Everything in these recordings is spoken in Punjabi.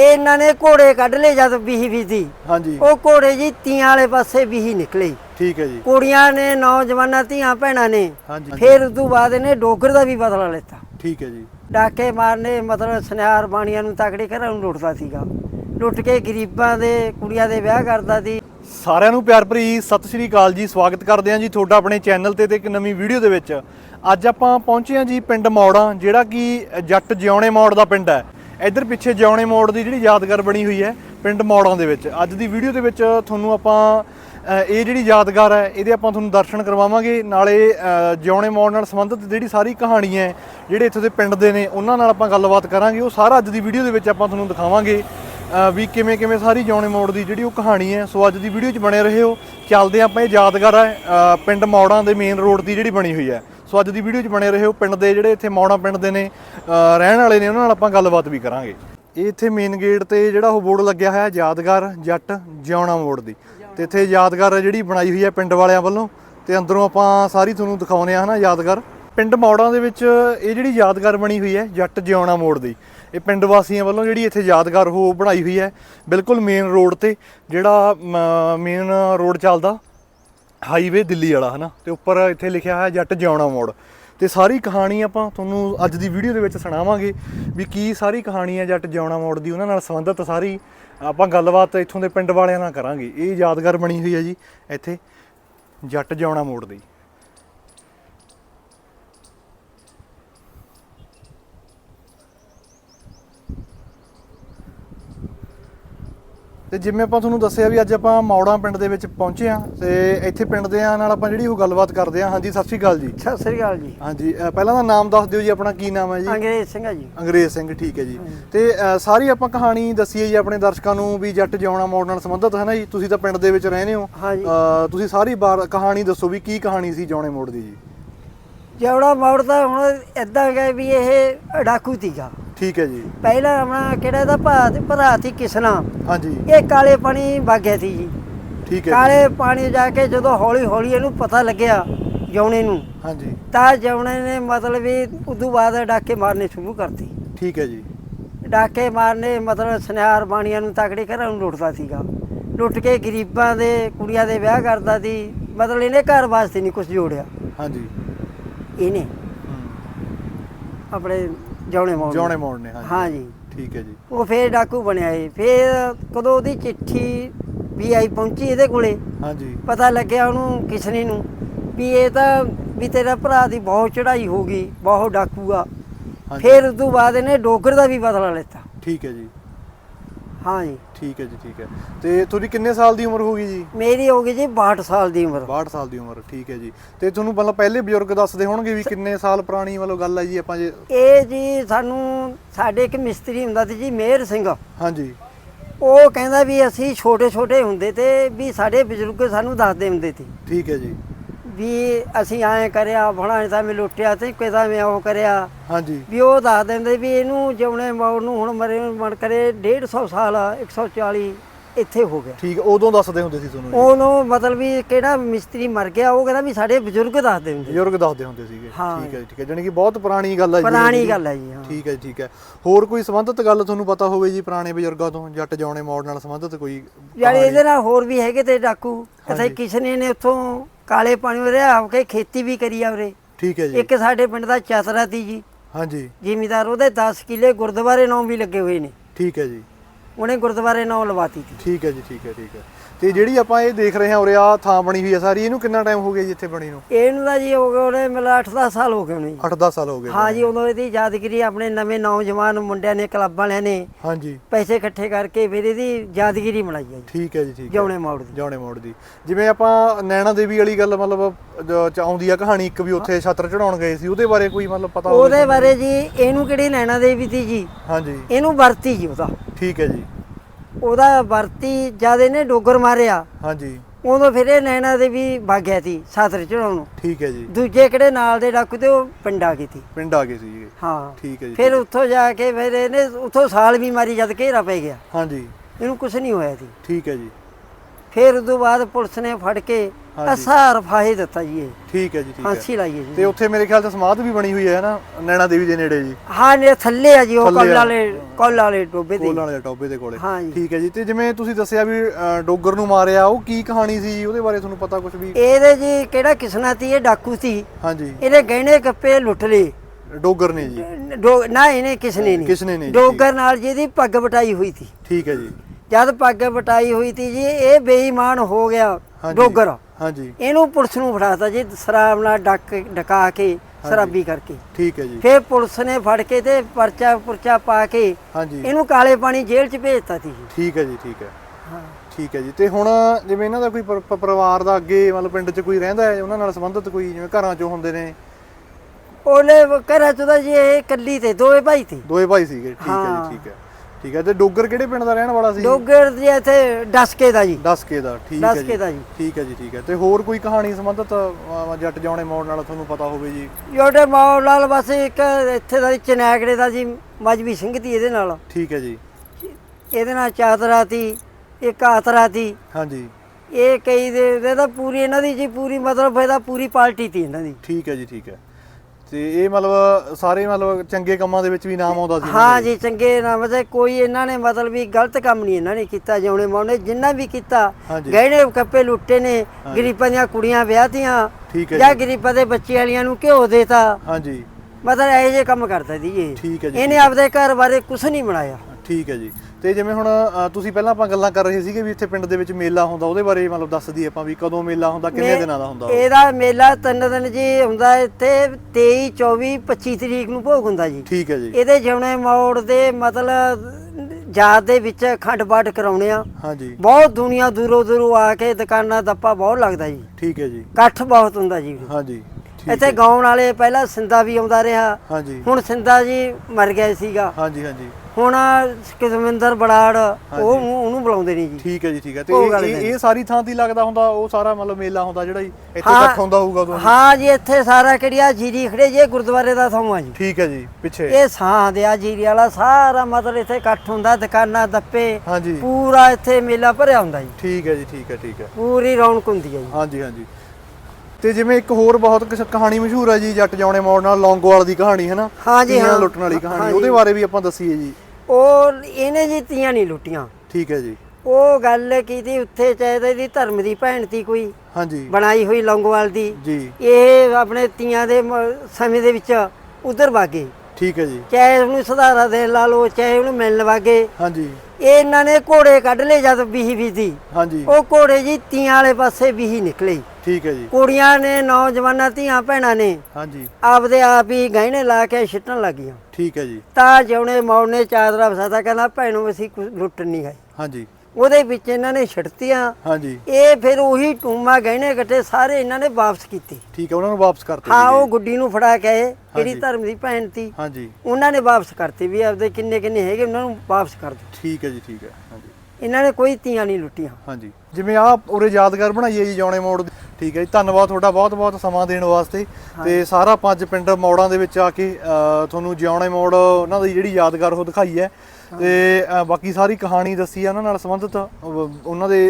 ਇਹ ਇਹਨਾਂ ਨੇ ਘੋੜੇ ਕੱਢ ਲਏ ਜਦ ਬੀਹੀ ਵੀ ਸੀ। ਹਾਂਜੀ। ਉਹ ਘੋੜੇ ਜੀ ਤੀਆਂ ਵਾਲੇ ਪਾਸੇ ਬੀਹੀ ਨਿਕਲੇ। ਠੀਕ ਹੈ ਜੀ। ਕੁੜੀਆਂ ਨੇ ਨੌਜਵਾਨਾਂ ਧੀਆਂ ਭੈਣਾਂ ਨੇ ਹਾਂਜੀ ਫਿਰ ਉਸ ਤੋਂ ਬਾਅਦ ਇਹਨੇ ਡੋਗਰ ਦਾ ਵੀ ਬਦਲਾ ਲਿੱਤਾ। ਠੀਕ ਹੈ ਜੀ। ਡਾਕੇ ਮਾਰਨੇ ਮਤਲਬ ਸੁਨਿਆਰ ਬਾਣੀਆਂ ਨੂੰ ਤਕੜੇ ਘਰਾਂ ਨੂੰ ਲੁੱਟਦਾ ਸੀਗਾ। ਲੁੱਟ ਕੇ ਗਰੀਬਾਂ ਦੇ ਕੁੜੀਆਂ ਦੇ ਵਿਆਹ ਕਰਦਾ ਸੀ। ਸਾਰਿਆਂ ਨੂੰ ਪਿਆਰ ਭਰੀ ਸਤਿ ਸ਼੍ਰੀ ਅਕਾਲ ਜੀ। ਸਵਾਗਤ ਕਰਦੇ ਹਾਂ ਜੀ ਤੁਹਾਡਾ ਆਪਣੇ ਚੈਨਲ ਤੇ ਤੇ ਇੱਕ ਨਵੀਂ ਵੀਡੀਓ ਦੇ ਵਿੱਚ। ਅੱਜ ਆਪਾਂ ਪਹੁੰਚੇ ਹਾਂ ਜੀ ਪਿੰਡ ਮੌੜਾ ਜਿਹੜਾ ਕਿ ਜੱਟ ਜਿਉਣੇ ਮੌੜ ਦਾ ਪਿੰਡ ਹੈ। ਇੱਧਰ ਪਿੱਛੇ ਜਿਉਣੇ ਮੋੜ ਦੀ ਜਿਹੜੀ ਯਾਦਗਾਰ ਬਣੀ ਹੋਈ ਹੈ ਪਿੰਡ ਮੋੜਾਂ ਦੇ ਵਿੱਚ। ਅੱਜ ਦੀ ਵੀਡੀਓ ਦੇ ਵਿੱਚ ਤੁਹਾਨੂੰ ਆਪਾਂ ਇਹ ਜਿਹੜੀ ਯਾਦਗਾਰ ਹੈ, ਇਹਦੇ ਆਪਾਂ ਤੁਹਾਨੂੰ ਦਰਸ਼ਨ ਕਰਵਾਵਾਂਗੇ। ਨਾਲੇ ਜਿਉਣੇ ਮੋੜ ਨਾਲ ਸੰਬੰਧਿਤ ਜਿਹੜੀ ਸਾਰੀ ਕਹਾਣੀ ਹੈ, ਜਿਹੜੇ ਇੱਥੇ ਦੇ ਪਿੰਡ ਦੇ ਨੇ, ਉਹਨਾਂ ਨਾਲ ਆਪਾਂ ਗੱਲਬਾਤ ਕਰਾਂਗੇ। ਉਹ ਸਾਰਾ ਅੱਜ ਦੀ ਵੀਡੀਓ ਦੇ ਵਿੱਚ ਆਪਾਂ ਤੁਹਾਨੂੰ ਦਿਖਾਵਾਂਗੇ ਵੀ ਕਿਵੇਂ ਕਿਵੇਂ ਸਾਰੀ ਜੌਣੇ ਮੋੜ ਦੀ ਜਿਹੜੀ ਉਹ ਕਹਾਣੀ ਹੈ। ਸੋ ਅੱਜ ਦੀ ਵੀਡੀਓ 'ਚ ਬਣੇ ਰਹੇ। ਹੋ ਚੱਲਦੇ ਆਪਾਂ ਇਹ ਯਾਦਗਾਰ ਹੈ ਪਿੰਡ ਮੌੜਾਂ ਦੇ ਮੇਨ ਰੋਡ ਦੀ ਜਿਹੜੀ ਬਣੀ ਹੋਈ ਹੈ। ਸੋ ਅੱਜ ਦੀ ਵੀਡੀਓ 'ਚ ਬਣੇ ਰਹੇ ਹੋ ਪਿੰਡ ਦੇ ਜਿਹੜੇ ਇੱਥੇ ਮੌੜਾਂ ਪਿੰਡ ਦੇ ਨੇ ਰਹਿਣ ਵਾਲੇ ਨੇ, ਉਹਨਾਂ ਨਾਲ ਆਪਾਂ ਗੱਲਬਾਤ ਵੀ ਕਰਾਂਗੇ। ਇਹ ਇੱਥੇ ਮੇਨ ਗੇਟ ਤੇ ਜਿਹੜਾ ਉਹ ਬੋਰਡ ਲੱਗਿਆ ਹੋਇਆ, ਯਾਦਗਾਰ ਜੱਟ ਜਿਉਣਾ ਮੋੜ ਦੀ। ਤੇ ਇੱਥੇ ਯਾਦਗਾਰ ਜਿਹੜੀ ਬਣਾਈ ਹੋਈ ਹੈ ਪਿੰਡ ਵਾਲਿਆਂ ਵੱਲੋਂ, ਤੇ ਅੰਦਰੋਂ ਆਪਾਂ ਸਾਰੀ ਤੁਹਾਨੂੰ ਦਿਖਾਉਨੇ ਆ ਹਨਾ ਯਾਦਗਾਰ। ਪਿੰਡ ਮੌੜਾਂ ਦੇ ਵਿੱਚ ਇਹ ਜਿਹੜੀ ਯਾਦਗਾਰ ਬਣੀ ਹੋਈ ਹੈ, ਜੱਟ ਜਿਉਣਾ ਮੋੜ ਦੀ। ਇਹ ਪਿੰਡ ਵਾਸੀਆਂ ਵੱਲੋਂ ਜਿਹੜੀ ਇੱਥੇ ਯਾਦਗਾਰ ਉਹ ਬਣਾਈ ਹੋਈ ਹੈ, ਬਿਲਕੁਲ ਮੇਨ ਰੋਡ ਤੇ, ਜਿਹੜਾ ਮੇਨ ਰੋਡ ਚੱਲਦਾ। ਹਾਈਵੇ ਦਿੱਲੀ ਵਾਲਾ, ਹਨਾ? ਤੇ ਉੱਪਰ ਇੱਥੇ ਲਿਖਿਆ ਹੋਇਆ ਜੱਟ ਜਿਉਣਾ ਮੋੜ। ਤੇ ਸਾਰੀ ਕਹਾਣੀ ਆਪਾਂ ਤੁਹਾਨੂੰ ਅੱਜ ਦੀ ਵੀਡੀਓ ਦੇ ਵਿੱਚ ਸੁਣਾਵਾਂਗੇ ਵੀ ਕੀ ਸਾਰੀ ਕਹਾਣੀ ਹੈ ਜੱਟ ਜਿਉਣਾ ਮੋੜ ਦੀ। ਉਹਨਾਂ ਨਾਲ ਸੰਬੰਧਿਤ ਸਾਰੀ ਆਪਾਂ ਗੱਲਬਾਤ ਇੱਥੋਂ ਦੇ ਪਿੰਡ ਵਾਲਿਆਂ ਨਾਲ ਕਰਾਂਗੇ। ਇਹ ਯਾਦਗਾਰ ਬਣੀ ਹੋਈ ਹੈ ਜੀ ਇੱਥੇ ਜੱਟ ਜਿਉਣਾ ਮੋੜ ਦੀ। ਤੇ ਜਿਵੇਂ ਆਪਾਂ ਤੁਹਾਨੂੰ ਦੱਸਿਆ ਵੀ ਅੱਜ ਆਪਾਂ ਮੌੜਾਂ ਪਿੰਡ ਦੇ ਵਿੱਚ ਪਹੁੰਚੇ ਆ ਤੇ ਇੱਥੇ ਪਿੰਡ ਦੇ ਆ ਨਾਲ ਆਪਾਂ ਜਿਹੜੀ ਉਹ ਗੱਲਬਾਤ ਕਰਦੇ ਆ ਹਾਂਜੀ ਸਤਿ ਸ਼੍ਰੀ ਅਕਾਲ ਜੀ। ਸਤਿ ਸ੍ਰੀ ਅਕਾਲ ਜੀ। ਹਾਂਜੀ ਅ, ਪਹਿਲਾਂ ਦਾ ਨਾਮ ਦੱਸ ਦਿਓ ਜੀ ਆਪਣਾ ਕੀ ਨਾਮ ਹੈ ਜੀ? ਅੰਗਰੇਜ਼ ਸਿੰਘ ਆ ਜੀ। ਅੰਗਰੇਜ਼ ਸਿੰਘ ਠੀਕ ਹੈ ਜੀ। ਤੇ ਅ, ਸਾਰੀ ਆਪਾਂ ਕਹਾਣੀ ਦੱਸੀਏ ਜੀ ਆਪਣੇ ਦਰਸ਼ਕਾਂ ਨੂੰ ਵੀ ਜੱਟ ਜਿਉਣਾ ਮੋੜ ਨਾਲ ਸੰਬੰਧਿਤ ਹੈ ਨਾ ਜੀ? ਤੁਸੀਂ ਤਾਂ ਪਿੰਡ ਦੇ ਵਿੱਚ ਰਹਿੰਦੇ ਹੋ। ਹਾਂਜੀ। ਅ, ਤੁਸੀਂ ਸਾਰੀ ਬਾਰ ਕਹਾਣੀ ਦੱਸੋ ਵੀ ਕੀ ਕਹਾਣੀ ਸੀ ਜਿਉਣੇ ਮੋੜ ਦੀ ਜੀ? ਜਵੜਾ ਮੌੜਦਾ ਹੁਣ ਇਦਾਂ ਗਿਆ ਵੀ ਇਹ ਡਾਕੂ ਸੀਗਾ ਠੀਕ ਹੈ ਜੀ। ਪਹਿਲਾਂ ਆਪਣਾ ਕਿਹੜਾ ਦਾ ਭਰਾ ਭਰਾ ਸੀ ਕਿਸਨਾ? ਹਾਂਜੀ। ਇਹ ਕਾਲੇ ਪਾਣੀ ਵਾਗਿਆ ਸੀ ਜੀ। ਠੀਕ ਹੈ ਕਾਲੇ ਪਾਣੀ ਜਾ ਕੇ ਜਦੋਂ ਹੌਲੀ ਹੌਲੀ ਇਹਨੂੰ ਪਤਾ ਲੱਗਿਆ ਜੌਣੇ ਨੂੰ ਹਾਂਜੀ। ਤਾਂ ਜੌਣੇ ਨੇ ਮਤਲਬ ਵੀ ਉਦੋਂ ਬਾਅਦ ਡਾਕੇ ਮਾਰਨੇ ਸ਼ੁਰੂ ਕਰਤੇ। ਠੀਕ ਹੈ ਜੀ। ਡਾਕੇ ਮਾਰਨੇ ਮਤਲਬ ਸੁਨਿਆਰ ਬਾਣੀਆਂ ਨੂੰ ਤਕੜੇ ਘਰਾਂ ਨੂੰ ਲੁੱਟਦਾ ਸੀਗਾ। ਲੁੱਟ ਕੇ ਗਰੀਬਾਂ ਦੇ ਕੁੜੀਆਂ ਦੇ ਵਿਆਹ ਕਰਦਾ ਸੀ। ਮਤਲਬ ਇਹਨੇ ਘਰ ਵਾਸਤੇ ਨਹੀਂ ਕੁਝ ਜੋੜਿਆ। ਹਾਂਜੀ। ਇਹਨੇ। ਆਪਣੇ ਜੌਣੇ ਮੌੜ ਜਿਉਣੇ ਮੋੜ ਨੇ ਹਾਂਜੀ। ਹਾਂ ਜੀ। ਠੀਕ ਹੈ ਜੀ। ਉਹ ਫੇਰ ਡਾਕੂ ਬਣਿਆ ਏ ਫੇਰ ਕਦੋਂ ਉਹਦੀ ਚਿੱਠੀ ਵੀ ਆਈ ਪਹੁੰਚੀ ਇਹਦੇ ਕੋਲੇ? ਹਾਂਜੀ। ਪਤਾ ਲੱਗਿਆ ਉਹਨੂੰ ਕਿਸਨੇ ਨੂੰ ਵੀ ਇਹ ਤਾਂ ਵੀ ਤੇਰਾ ਭਰਾ ਦੀ ਬਹੁਤ ਚੜਾਈ ਹੋ ਗਈ ਬਹੁਤ ਡਾਕੂ ਆ ਹਾਂਜੀ। ਫੇਰ ਉਸ ਤੋਂ ਬਾਅਦ ਇਹਨੇ ਡੋਗਰ ਦਾ ਵੀ ਬਦਲਾ ਲਿੱਤਾ। ਠੀਕ ਹੈ ਜੀ। ਹਾਂ ਜੀ। ਠੀਕ ਹੈ ਜੀ ਠੀਕ ਹੈ। ਤੇ ਤੁਹਾਡੀ ਕਿੰਨੇ ਸਾਲ ਦੀ ਉਮਰ ਹੋ ਗਈ ਜੀ? ਮੇਰੀ ਹੋ ਗਈ ਜੀ 62 ਸਾਲ ਦੀ ਉਮਰ। 62 ਸਾਲ ਦੀ ਉਮਰ ਠੀਕ ਹੈ ਜੀ। ਤੇ ਤੁਹਾਨੂੰ ਮਤਲਬ ਪਹਿਲੇ ਬਜ਼ੁਰਗ ਦੱਸਦੇ ਹੋਣਗੇ ਵੀ ਕਿੰਨੇ ਸਾਲ ਪੁਰਾਣੀ ਮਤਲਬ ਗੱਲ ਹੈ ਜੀ ਆਪਾਂ ਜੇ ਇਹ ਜੀ ਸਾਨੂੰ ਸਾਡੇ ਇੱਕ ਮਿਸਤਰੀ ਹੁੰਦਾ ਸੀ ਜੀ ਮੇਹਰ ਸਿੰਘ। ਹਾਂਜੀ ਉਹ ਕਹਿੰਦਾ ਵੀ ਅਸੀਂ ਛੋਟੇ ਛੋਟੇ ਹੁੰਦੇ ਤੇ ਵੀ ਸਾਡੇ ਬਜ਼ੁਰਗ ਸਾਨੂੰ ਦੱਸਦੇ ਹੁੰਦੇ ਸੀ। ਠੀਕ ਹੈ ਜੀ। ਵੀ ਅਸੀਂ ਐਂ ਕਰਿਆ ਫਲਾਣੇ ਤਾਂ ਮੈਂ ਲੁੱਟਿਆ ਤੇ ਕਿਦਾ ਮੈਂ ਉਹ ਕਰਿਆ ਹਾਂਜੀ ਵੀ ਉਹ ਦੱਸ ਦਿੰਦੇ ਵੀ ਇਹਨੂੰ ਜਿਉਣੇ ਮੌੜ ਨੂੰ ਹੁਣ ਮਰੇ ਨੂੰ ਕਰੇ 150 ਸਾਲ 140 ਇੱਥੇ ਹੋ ਗਿਆ ਠੀਕ ਉਦੋਂ ਦੱਸਦੇ ਹੁੰਦੇ ਸੀ ਤੁਹਾਨੂੰ। ਉਹਨੂੰ ਮਤਲਬ ਵੀ ਕਿਹੜਾ ਮਿਸਤਰੀ ਮਰ ਗਿਆ ਉਹ ਕਹਿੰਦਾ ਵੀ ਸਾਡੇ ਬਜ਼ੁਰਗ ਦੱਸਦੇ ਹੁੰਦੇ ਬਜ਼ੁਰਗ ਦੱਸਦੇ ਹੁੰਦੇ ਸੀਗੇ ਹਾਂ। ਠੀਕ ਹੈ ਜੀ, ਠੀਕ ਹੈ ਜਾਣੀ ਕਿ ਬਹੁਤ ਪੁਰਾਣੀ ਗੱਲ ਹੈ ਜੀ ਪੁਰਾਣੀ। ਗੱਲ ਹੈ ਜੀ ਹਾਂ ਠੀਕ ਹੈ ਜੀ, ਠੀਕ ਹੈ ਹੋਰ ਕੋਈ ਸੰਬੰਧਿਤ ਗੱਲ ਤੁਹਾਨੂੰ ਪਤਾ ਹੋਵੇ ਜੀ ਪੁਰਾਣੇ ਬਜ਼ੁਰਗਾਂ ਤੋਂ ਜੱਟ ਜਾਉਣੇ ਮੋੜ ਨਾਲ ਸੰਬੰਧਿਤ ਕੋਈ ਯਾਰ? ਇਹਦੇ ਨਾਲ ਹੋਰ ਵੀ ਹੈਗੇ ਤੇ ਡਾਕੂ ਇੱਥੇ ਹਾਂਜੀ। ਕਿਸਨੇ ਨੇ ਉੱਥੋਂ ਕਾਲੇ ਪਾਣੀ ਉਹਦੇ ਆ ਕੇ ਖੇਤੀ ਵੀ ਕਰੀ ਆ ਉਰੇ। ਠੀਕ ਹੈ ਜੀ। ਇੱਕ ਸਾਡੇ ਪਿੰਡ ਦਾ ਚਤਰਾ ਤੀ ਜੀ। ਹਾਂਜੀ। ਜ਼ਿਮੀਦਾਰ ਉਹਦੇ 10 ਕਿੱਲੇ ਗੁਰਦੁਆਰੇ ਨਾਂ ਵੀ ਲੱਗੇ ਹੋਏ ਨੇ। ਠੀਕ ਹੈ ਜੀ। ਉਹਨੇ ਗੁਰਦੁਆਰੇ ਨਾਂ ਲਵਾਤੀ ਤੀ ਠੀਕ ਹੈ ਜੀ ਠੀਕ ਹੈ ਠੀਕ ਹੈ। ਤੇ ਜਿਹੜੀ ਆਪਾਂ ਇਹ ਦੇਖ ਰਹੇ ਹਾਂ ਉਰੇ ਆ ਥਾਂ ਬਣੀ ਹੋਈ ਹੈ ਸਾਰੀ ਇਹਨੂੰ ਕਿੰਨਾ ਟਾਈਮ ਹੋ ਗਿਆ ਜੀ ਇੱਥੇ ਬਣੀ ਨੂੰ? ਇਹਨੂੰ ਤਾਂ ਜੀ ਹੋ ਗਏ ਉਹਨੇ ਮਤਲਬ 8-10 ਸਾਲ ਹੋ ਗਏ ਜੀ। 8-10 ਸਾਲ ਹੋ ਗਏ ਹਾਂ ਜੀ ਉਦੋਂ ਇਹਦੀ ਯਾਦਗਿਰੀ ਆਪਣੇ ਨਵੇਂ ਨੌਜਵਾਨ ਮੁੰਡਿਆਂ ਨੇ ਕਲੱਬ ਵਾਲਿਆਂ ਨੇ ਹਾਂਜੀ। ਪੈਸੇ ਇਕੱਠੇ ਕਰਕੇ ਫਿਰ ਇਹਦੀ ਯਾਦਗਿਰੀ ਬਣਾਈ ਹੈ ਜੀ। ਠੀਕ ਹੈ ਜੀ ਠੀਕ ਜੌਣੇ ਮੌੜ ਦੀ। ਜੌਣੇ ਮੋੜ ਦੀ। ਜਿਵੇਂ ਆਪਾਂ ਨੈਣਾ ਦੇਵੀ ਵਾਲੀ ਗੱਲ ਮਤਲਬ ਆਉਂਦੀ ਆ ਕਹਾਣੀ ਇੱਕ ਵੀ ਉੱਥੇ ਛਤਰ ਚੜਾਉਣ ਗਏ ਸੀ ਉਹਦੇ ਬਾਰੇ ਕੋਈ ਮਤਲਬ ਪਤਾ ਉਹਦੇ ਬਾਰੇ ਜੀ ਇਹਨੂੰ ਕਿਹੜੀ ਨੈਣਾ ਦੇਵੀ ਤੀ ਜੀ? ਹਾਂਜੀ। ਇਹਨੂੰ ਵਰਤੀ ਜੀ ਉਹਦਾ। ਠੀਕ ਹੈ ਜੀ। ਉਹਦਾ ਵਰਤੀ ਜਦ ਇਹਨੇ ਡੋਗਰ ਮਾਰਿਆ ਹਾਂਜੀ। ਉਦੋਂ ਫਿਰ ਇਹ ਨੈਣਾ ਦੇਵੀ ਭਾਗਿਆ ਸੀ ਸਾਤਰ ਚੜਾਉਣ ਨੂੰ। ਠੀਕ ਹੈ ਜੀ। ਦੂਜੇ ਕਿਹੜੇ ਨਾਲ ਦੇ ਡਾਕੂ ਤੇ ਉਹ ਪਿੰਡਾ ਗਈ ਸੀ। ਪਿੰਡ ਆ ਗਏ ਸੀ ਜੀ। ਹਾਂ। ਠੀਕ ਹੈ ਜੀ ਫਿਰ ਉੱਥੋਂ ਜਾ ਕੇ ਫਿਰ ਇਹਨੇ ਉੱਥੋਂ ਸਾਲ ਵੀ ਮਾਰੀ ਜਦ ਘੇਰਾ ਪੈ ਗਿਆ। ਹਾਂਜੀ। ਇਹਨੂੰ ਕੁਝ ਨਹੀਂ ਹੋਇਆ ਸੀ ਠੀਕ ਹੈ ਜੀ। ਫਿਰ ਉਸ ਤੋਂ ਬਾਅਦ ਪੁਲਿਸ ਨੇ ਫੜ ਕੇ ਅਸਾਰ ਫਾਹੇ ਦਿੱਤਾ ਜੀ ਇਹ। ਠੀਕ ਹੈ ਜੀ ਠੀਕ ਹੈ। ਹਾਂਸੀ ਲਾਈਏ ਤੇ ਜੀ ਉੱਥੇ ਮੇਰੇ ਖਿਆਲ ਚ ਸਮਾਧ ਵੀ ਬਣੀ ਹੋਈ ਹੈ ਨਾ? ਨੈਣਾ ਦੇਵੀ ਦੇ ਨੇੜੇ ਜੀ। ਹਾਂ ਨੇ ਥੱਲੇ ਆ ਜੀ ਉਹ ਕੋਲ। ਵਾਲੇ ਕੋਲ ਵਾਲੇ ਟੋਬੇ ਤੇ। ਕੋਲਾਂ ਵਾਲੇ ਟੋਬੇ ਦੇ ਕੋਲੇ। ਹਾਂ ਜੀ। ਠੀਕ ਹੈ ਜੀ ਤੇ ਜਿਵੇਂ ਤੁਸੀਂ ਦੱਸਿਆ ਵੀ ਡੋਗਰ ਨੂੰ ਮਾਰਿਆ ਉਹ ਕੀ ਕਹਾਣੀ ਸੀ? ਉਹਦੇ ਬਾਰੇ ਤੁਹਾਨੂੰ ਪਤਾ ਕੁਝ ਵੀ? ਇਹਦੇ ਜੀ ਕਿਹੜਾ ਕਿਸਨਾ ਤੀ ਇਹ ਡਾਕੂ ਸੀ। ਹਾਂਜੀ ਇਹਦੇ ਗਹਿਣੇ ਕੱਪੇ ਲੁੱਟ ਲਏ। ਡੋਗਰ ਨੇ ਜੀ। ਨਾ ਇਹਨੇ ਕਿਸਨੇ ਨਹੀਂ ਕਿਸਨੇ ਨਹੀਂ ਡੋਗਰ ਨਾਲ ਜਿਹਦੀ ਪੱਗ ਬਟਾਈ ਹੋਈ ਸੀ। ਠੀਕ ਹੈ ਜੀ। ਜਦ ਪੱਗ ਬਟਾਈ ਹੋਈ ਸੀ ਜੀ ਇਹ ਬੇਈਮਾਨ ਹੋ ਗਿਆ। ਡੋਗਰ। ਹਾਂਜੀ। ਇਹਨੂੰ ਪੁਲਿਸ ਨੂੰ ਫੜਾਤਾ ਜੀ ਸ਼ਰਾਬ ਨਾਲ ਡੱਕ ਡਕਾ ਕੇ ਸ਼ਰਾਬੀ ਕਰਕੇ। ਠੀਕ ਹੈ ਜੀ। ਫਿਰ ਪੁਲਿਸ ਨੇ ਫੜ ਕੇ ਤੇ ਪਰਚਾ ਪੁਰਚਾ ਪਾ ਕੇ ਹਾਂਜੀ। ਇਹਨੂੰ ਕਾਲੇ ਪਾਣੀ ਜੇਲ੍ਹ 'ਚ ਭੇਜਤਾ ਸੀ ਠੀਕ ਹੈ ਜੀ ਠੀਕ ਹੈ। ਹਾਂ। ਠੀਕ ਹੈ ਜੀ। ਤੇ ਹੁਣ ਜਿਵੇਂ ਇਹਨਾਂ ਦਾ ਕੋਈ ਪਰਿਵਾਰ ਦਾ ਅੱਗੇ ਮਤਲਬ ਪਿੰਡ 'ਚ ਕੋਈ ਰਹਿੰਦਾ ਹੈ ਉਹਨਾਂ ਨਾਲ ਸੰਬੰਧਿਤ ਕੋਈ ਜਿਵੇਂ ਘਰਾਂ 'ਚੋਂ ਹੁੰਦੇ ਨੇ? ਉਹਨੇ ਘਰਾਂ 'ਚ ਤਾਂ ਜੀ ਇਹ ਇਕੱਲੀ ਤੇ ਦੋਵੇਂ ਭਾਈ ਸੀ ਦੋਏ ਭਾਈ ਸੀਗੇ। ਠੀਕ ਹਾਂ। ਜੀ ਠੀਕ ਹੈ। ਠੀਕ ਹੈ ਤੇ ਡੋਗਰ ਕਿਹੜੇ ਪਿੰਡ ਦਾ ਰਹਿਣ ਵਾਲਾ ਸੀ? ਡੋਗਰ ਜੀ ਇੱਥੇ ਡਸਕੇ ਦਾ ਜੀ। ਦਸਕੇ ਦਾ ਠੀਕ ਹੈ ਦਸਕੇ ਜੀ ਦਾ ਜੀ। ਠੀਕ ਹੈ ਜੀ ਠੀਕ ਹੈ। ਤੇ ਹੋਰ ਕੋਈ ਕਹਾਣੀ ਸੰਬੰਧਿਤ ਜੱਟ ਜਾਉਣੇ ਮੋੜ ਨਾਲ ਤੁਹਾਨੂੰ ਪਤਾ ਹੋਵੇ ਜੀ? ਛੋਟੇ ਮੌਲ ਨਾਲ ਬਸ ਇੱਕ ਇੱਥੇ ਦਾ ਜੀ ਚਨੈਕੜੇ ਦਾ ਜੀ ਮਜਬੀ ਸਿੰਘ ਦੀ ਇਹਦੇ ਨਾਲ। ਠੀਕ ਹੈ ਜੀ। ਇਹਦੇ ਨਾਲ ਚਾਦਰਾ ਤੀ ਇੱਕ ਆਤਰਾ ਤੀ। ਹਾਂਜੀ। ਇਹ ਕਈ ਦੇ ਇਹਦਾ ਪੂਰੀ ਇਹਨਾਂ ਦੀ ਜੀ ਪੂਰੀ ਮਤਲਬ ਇਹਦਾ ਪੂਰੀ ਪਾਰਟੀ ਤੀ ਇਹਨਾਂ ਦੀ। ਠੀਕ ਹੈ ਜੀ ਠੀਕ ਹੈ। ਤੇ ਇਹ ਮਤਲਬ ਸਾਰੇ ਮਤਲਬ ਚੰਗੇ ਕੰਮਾਂ ਦੇ ਵਿੱਚ ਵੀ ਨਾਮ ਆਉਂਦਾ ਸੀ ਇਹਨਾਂ ਹਾਂ ਦਾ। ਜੀ ਚੰਗੇ ਨਾਮ ਤੇ ਕੋਈ ਇਹਨਾਂ ਨੇ ਮਤਲਬ ਵੀ ਗਲਤ ਕੰਮ ਨਹੀਂ ਇਹਨਾਂ ਨੇ ਕੀਤਾ ਜਿਉਣੇ ਮੌਨੇ ਜਿੰਨਾ ਵੀ ਕੀਤਾ ਹਾਂਜੀ। ਗਹਿਣੇ ਕੱਪੇ ਲੁੱਟੇ ਨੇ ਗਰੀਬਾਂ ਦੀਆਂ ਕੁੜੀਆਂ ਵਿਆਹਤੀਆਂ ਠੀਕ ਹੈ ਜਾਂ ਜੀ। ਗਰੀਬਾਂ ਦੇ ਬੱਚੇ ਵਾਲੀਆਂ ਨੂੰ ਘਿਓ ਦੇਤਾ। ਹਾਂਜੀ ਮਤਲਬ ਇਹੋ ਜਿਹੇ ਕੰਮ ਕਰਦਾ ਸੀ ਇਹ। ਠੀਕ ਹੈ ਜੀ, ਇਹਨੇ। ਆਪਦੇ ਘਰ ਬਾਰੇ ਕੁਝ ਨਹੀਂ ਬਣਾਇਆ। ਠੀਕ ਹੈ ਜੀ। ਤੇ ਜਿਵੇਂ ਹੁਣ ਅ, ਤੁਸੀਂ ਪਹਿਲਾਂ ਆਪਾਂ ਗੱਲਾਂ ਕਰ ਰਹੇ ਸੀਗੇ ਵੀ ਇੱਥੇ ਪਿੰਡ ਦੇ ਵਿੱਚ ਮੇਲਾ ਹੁੰਦਾ ਉਹਦੇ ਬਾਰੇ ਮਤਲਬ ਦੱਸ ਦਈਏ ਆਪਾਂ ਵੀ ਕਦੋਂ ਮੇਲਾ ਹੁੰਦਾ ਕਿੰਨੇ ਦਿਨਾਂ ਦਾ ਹੁੰਦਾ? ਇਹਦਾ ਮੇਲਾ ਤਿੰਨ ਦਿਨ ਜੀ ਹੁੰਦਾ ਇੱਥੇ 23 24 25 ਤਰੀਕ ਨੂੰ ਭੋਗ ਹੁੰਦਾ ਜੀ। ਠੀਕ ਹੈ ਜੀ। ਇਹਦੇ ਜਿਉਣੇ ਮੋੜ ਦੇ ਮਤਲਬ ਜਾਤ ਦੇ ਵਿੱਚ ਅਖੰਡ ਪਾਠ ਕਰਾਉਣੇ ਆ। ਹਾਂਜੀ। ਬਹੁਤ ਦੁਨੀਆ ਦੂਰੋਂ ਦੂਰੋਂ ਆ ਕੇ ਦੁਕਾਨਾਂ ਦੱਪਾ ਬਹੁਤ ਲੱਗਦਾ ਜੀ। ਠੀਕ ਹੈ ਜੀ। ਇਕੱਠ ਬਹੁਤ ਹੁੰਦਾ ਜੀ। ਹਾਂਜੀ ਠੀਕ ਇੱਥੇ। ਗਾਉਣ ਵਾਲੇ ਪਹਿਲਾਂ ਸਿੰਦਾ ਵੀ ਆਉਂਦਾ ਰਿਹਾ। ਹਾਂਜੀ। ਹੁਣ ਸਿੰਦਾ ਜੀ ਮਰ ਗਿਆ ਸੀਗਾ। ਹਾਂਜੀ ਹਾਂਜੀ। ਹੁਣ ਕਿਸਮਿੰਦਰ ਬੜਾੜ ਉਹ ਉਹਨੂੰ ਬੁਲਾਉਂਦੇ ਨਹੀਂ ਜੀ। ਠੀਕ ਹੈ ਜੀ ਠੀਕ ਹੈ। ਤੇ ਇਹ- ਸਾਰੀ ਥਾਂ ਤੇ ਲੱਗਦਾ ਹੁੰਦਾ ਉਹ ਸਾਰਾ ਮਤਲਬ ਮੇਲਾ ਹੁੰਦਾ ਜਿਹੜਾ ਜੀ ਇੱਥੇ। ਇਕੱਠ ਹੁੰਦਾ ਹੋਊਗਾ ਉਦੋਂ ਹਾਂ ਜੀ ਇੱਥੇ ਸਾਰਾ ਕਿਹੜੀਆ ਜੀਰੀ ਖੜੇ ਜੇ ਗੁਰਦੁਆਰੇ ਦਾ ਥਾਂ ਆ ਜੀ। ਠੀਕ ਹੈ ਜੀ ਪਿੱਛੇ। ਇਹ ਸਾਹ ਦੇ ਆ ਜੀਰੀ ਵਾਲਾ ਸਾਰਾ ਮਤਲਬ ਇੱਥੇ ਇਕੱਠ ਹੁੰਦਾ ਦੁਕਾਨਾਂ ਦੱਪੇ ਪੂਰਾ ਇੱਥੇ ਮੇਲਾ ਭਰਿਆ ਹੁੰਦਾ ਜੀ। ਠੀਕ ਹੈ ਜੀ ਠੀਕ ਹੈ ਠੀਕ ਹੈ। ਪੂਰੀ ਰੌਣਕ ਹੁੰਦੀ ਹੈ ਜੀ। ਹਾਂਜੀ ਹਾਂਜੀ। ਤੇ ਜਿਵੇਂ ਇੱਕ ਹੋਰ ਬਹੁਤ ਕਿਸ- ਕਹਾਣੀ ਮਸ਼ਹੂਰ ਹੈ ਜੀ ਜੱਟ ਜਾਉਣੇ ਮੋੜ ਨਾਲ ਲੌਂਗੋਵਾਲ ਦੀ ਕਹਾਣੀ ਹੈ ਨਾ? ਹਾਂਜੀ, ਤੀਆਂ ਹਾਂ। ਲੁੱਟਣ ਵਾਲੀ ਕਹਾਣੀ। ਉਹਦੇ ਬਾਰੇ ਵੀ ਆਪਾਂ ਦੱਸੀਏ ਜੀ। ਉਹ ਇਹਨੇ ਜੀ ਤੀਆਂ ਨਹੀਂ ਲੁੱਟੀਆਂ। ਠੀਕ ਹੈ ਜੀ। ਉਹ ਗੱਲ ਕੀਤੀ ਉੱਥੇ ਚਾਹੀਦਾ ਦੀ ਧਰਮ ਦੀ ਭੈਣ ਤੀ ਕੋਈ ਹਾਂਜੀ। ਬਣਾਈ ਹੋਈ ਲੌਂਗੋਵਾਲ ਦੀ। ਜੀ। ਇਹ ਆਪਣੇ ਤੀਆਂ ਦੇ ਮ- ਸਮੇਂ ਦੇ ਵਿੱਚ ਉਧਰ ਵਾਗੇ। ਠੀਕ ਹੈ ਜੀ। ਚਾਹੇ ਉਹਨੂੰ ਸੁਧਾਰਾ ਦੇ ਲਾ ਲਓ ਚਾਹੇ ਉਹਨੂੰ ਮਿਲਣ ਵਾਗੇ। ਹਾਂਜੀ। ਇਹ ਇਹਨਾਂ ਨੇ ਘੋੜੇ ਕੱਢ ਲਏ ਜਦ ਬੀਹੀ ਬੀਜੀ ਹਾਂਜੀ। ਉਹ ਘੋੜੇ ਜੀ ਤੀਆਂ ਵਾਲੇ ਪਾਸੇ ਬੀਹੀ ਨਿਕਲੇ। ਠੀਕ ਹੈ ਜੀ। ਕੁੜੀਆਂ ਨੇ ਨੌਜਵਾਨਾਂ ਧੀਆਂ ਭੈਣਾਂ ਨੇ ਹਾਂਜੀ। ਆਪਦੇ ਆਪ ਹੀ ਗਹਿਣੇ ਲਾ ਕੇ ਛਿੱਟਣ ਲੱਗੀਆਂ। ਠੀਕ ਹੈ ਜੀ। ਤਾਂ ਜਿਉਣੇ ਨੇ ਚਾਦਰਾ ਵਸਾਤਾ ਕਹਿੰਦਾ ਭੈਣੋ ਅਸੀਂ ਕੁਝ ਲੁੱਟ ਨਹੀਂ ਹੈ। ਹਾਂਜੀ। ਉਹਦੇ ਵਿੱਚ ਇਹਨਾਂ ਨੇ ਛਿੜਤੀਆਂ ਹਾਂਜੀ। ਇਹ ਫਿਰ ਉਹੀ ਟੂਮਾ ਗਹਿਣੇ ਕੱਟੇ ਸਾਰੇ ਇਹਨਾਂ ਨੇ ਵਾਪਸ ਕੀਤੇ। ਠੀਕ ਹੈ ਉਹਨਾਂ ਨੂੰ ਵਾਪਸ ਕਰਤੇ ਹਾਂ। ਉਹ ਗੁੱਡੀ ਨੂੰ ਫੜਾ ਕੇ ਆਏ ਕਿਹੜੀ ਹਾਂਜੀ। ਧਰਮ ਦੀ ਭੈਣ ਤੀ ਹਾਂਜੀ। ਉਹਨਾਂ ਨੇ ਵਾਪਸ ਕਰਤੇ ਵੀ ਆਪਦੇ ਕਿੰਨੇ ਕਿੰਨੇ ਹੈਗੇ ਉਹਨਾਂ ਨੂੰ ਵਾਪਸ ਕਰ ਦਿਓ ਠੀਕ ਹੈ ਜੀ ਠੀਕ ਹੈ। ਹਾਂਜੀ। ਇਹਨਾਂ ਨੇ ਕੋਈ ਤੀਆਂ ਨਹੀਂ ਲੁੱਟੀਆਂ। ਹਾਂਜੀ। ਜਿਵੇਂ ਆ ਉਰੇ ਯਾਦਗਾਰ ਬਣਾਈ ਹੈ ਜੀ ਜੌਣੇ ਮੋੜ ਦੀ। ਠੀਕ ਹੈ ਜੀ ਧੰਨਵਾਦ ਤੁਹਾਡਾ ਬਹੁਤ ਬਹੁਤ ਸਮਾਂ ਦੇਣ ਵਾਸਤੇ। ਤੇ ਸਾਰਾ ਪੰਜ ਪਿੰਡ ਮੋੜਾਂ ਦੇ ਵਿੱਚ ਆ ਕੇ ਤੁਹਾਨੂੰ ਜਿਉਣੇ ਮੋੜ ਉਹਨਾਂ ਦੀ ਜਿਹੜੀ ਯਾਦਗਾਰ ਉਹ ਦਿਖਾਈ ਹੈ। ਤੇ ਬਾਕੀ ਸਾਰੀ ਕਹਾਣੀ ਦੱਸੀ ਹੈ ਉਹਨਾਂ ਨਾਲ ਸੰਬੰਧਿਤ ਉਹਨਾਂ ਦੇ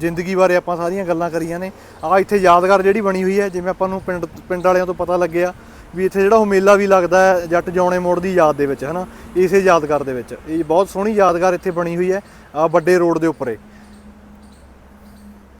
ਜ਼ਿੰਦਗੀ ਬਾਰੇ ਆਪਾਂ ਸਾਰੀਆਂ ਗੱਲਾਂ ਕਰੀਆਂ ਨੇ। ਆ ਇੱਥੇ ਯਾਦਗਾਰ ਜਿਹੜੀ ਬਣੀ ਹੋਈ ਹੈ ਜਿਵੇਂ ਆਪਾਂ ਨੂੰ ਪਿੰਡ ਪਿੰਡ ਵਾਲਿਆਂ ਤੋਂ ਪਤਾ ਲੱਗਿਆ। ਵੀ ਇੱਥੇ ਜਿਹੜਾ ਉਹ ਮੇਲਾ ਵੀ ਲੱਗਦਾ ਹੈ ਜੱਟ ਜੌਣੇ ਮੋੜ ਦੀ ਯਾਦ ਦੇ ਵਿੱਚ ਹਨਾ? ਇਸੇ ਯਾਦਗਾਰ ਦੇ ਵਿੱਚ। ਇਹ ਬਹੁਤ ਸੋਹਣੀ ਯਾਦਗਾਰ ਇੱਥੇ ਬਣੀ ਹੋਈ ਹੈ ਆ ਵੱਡੇ ਰੋਡ ਦੇ ਉੱਪਰੇ।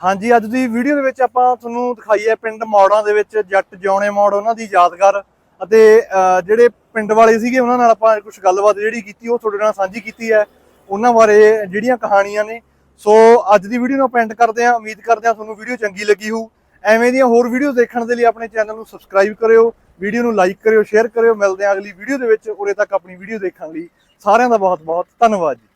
ਹਾਂਜੀ ਅੱਜ ਦੀ ਵੀਡੀਓ ਦੇ ਵਿੱਚ ਆਪਾਂ ਤੁਹਾਨੂੰ ਦਿਖਾਈ ਹੈ ਪਿੰਡ ਮੌੜਾਂ ਦੇ ਵਿੱਚ ਜੱਟ ਜੌਣੇ ਮੋੜ ਉਹਨਾਂ ਦੀ ਯਾਦਗਾਰ। ਅਤੇ ਅਹ, ਜਿਹੜੇ ਪਿੰਡ ਵਾਲੇ ਸੀਗੇ ਉਹਨਾਂ ਨਾਲ ਆਪਾਂ ਕੁਝ ਗੱਲਬਾਤ ਜਿਹੜੀ ਕੀਤੀ ਉਹ ਤੁਹਾਡੇ ਨਾਲ ਸਾਂਝੀ ਕੀਤੀ ਹੈ। ਉਹਨਾਂ ਬਾਰੇ ਜਿਹੜੀਆਂ ਕਹਾਣੀਆਂ ਨੇ। ਸੋ ਅੱਜ ਦੀ ਵੀਡੀਓ ਨੂੰ ਆਪਾਂ ਕਰਦੇ ਹਾਂ। ਉਮੀਦ ਕਰਦੇ ਹਾਂ ਤੁਹਾਨੂੰ ਵੀਡੀਓ ਚੰਗੀ ਲੱਗੀ ਹੋਊ। ਐਵੇਂ ਦੀਆਂ ਹੋਰ ਵੀਡੀਓ ਦੇਖਣ ਦੇ ਲਈ ਆਪਣੇ ਚੈਨਲ ਨੂੰ ਸਬਸਕ੍ਰਾਈਬ ਕਰਿਓ। ਵੀਡੀਓ ਨੂੰ ਲਾਈਕ ਕਰਿਓ, ਸ਼ੇਅਰ ਕਰਿਓ, ਮਿਲਦੇ ਹਾਂ ਅਗਲੀ ਵੀਡੀਓ ਦੇ ਵਿੱਚ। ਉਰੇ ਤੱਕ ਆਪਣੀ ਵੀਡੀਓ ਦੇਖਣ ਲਈ ਸਾਰਿਆਂ ਦਾ ਬਹੁਤ ਬਹੁਤ ਧੰਨਵਾਦ ਜੀ।